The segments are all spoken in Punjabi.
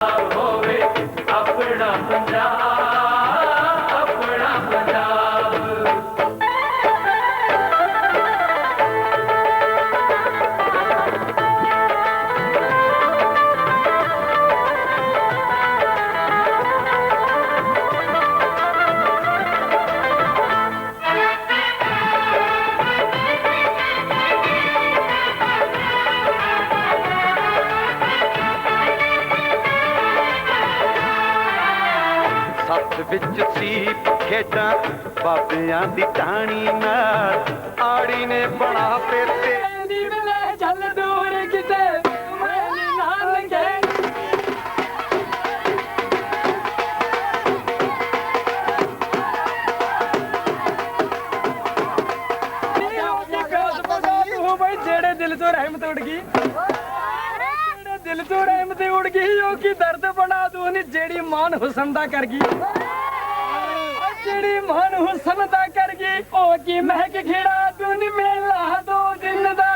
Oh, ਸੱਤ ਵਿੱਚ ਸੀ ਖੇਡਾਂ ਬਾਬਿਆਂ ਦੀ ਟਾਣੀ ਨਾਲ। ਆੜੀ ਨੇ ਬਣਾ ਪੇਤੇ। ਦੀ ਵੇਲੇ ਚੱਲ ਦੂਰ ਕਿਤੇ ਮੇਰੇ ਨਾਲ ਲੰਘੇ ਜਿਹੜੇ ਦਿਲ ਤੋਂ ਰਹਿਮਤ ਉੱਡ ਗਈ। ਦਿਲ ਤੋਂ ਰਹਿਮਤ ਉੱਡ ਗਈ, ਉਹ ਕੀ ਦਰਦ ਬਣਾ ਦੂ? ਨੀ ਜਿਹੜੀ ਮਾਨ ਹੁਸਨ ਦਾ ਕਰ ਗਈ। ਉਹ ਜਿਹੜੀ ਮਾਨ ਹੁਸਨ ਦਾ ਕਰ ਗਈ, ਉਹ ਕੀ ਮਹਿਕ ਖੇੜਾ ਦੂ? ਨੀ ਮੇਲਾ ਦੋ ਦਿਨ ਦਾ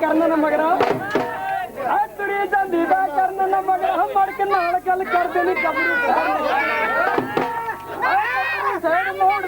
ਕਰਨ ਨਾ ਮਗਰਾ। ਆ ਤੁਰੀ ਜਾਂਦੀ ਦਾ ਕਰਨ ਨਾ ਮਗਰਾ। ਮੜ ਕੇ ਨਾਲ ਗੱਲ ਕਰਦੇ ਨਹੀਂ ਗੱਭਰੂ। ਸਾਈਡ ਮੋੜ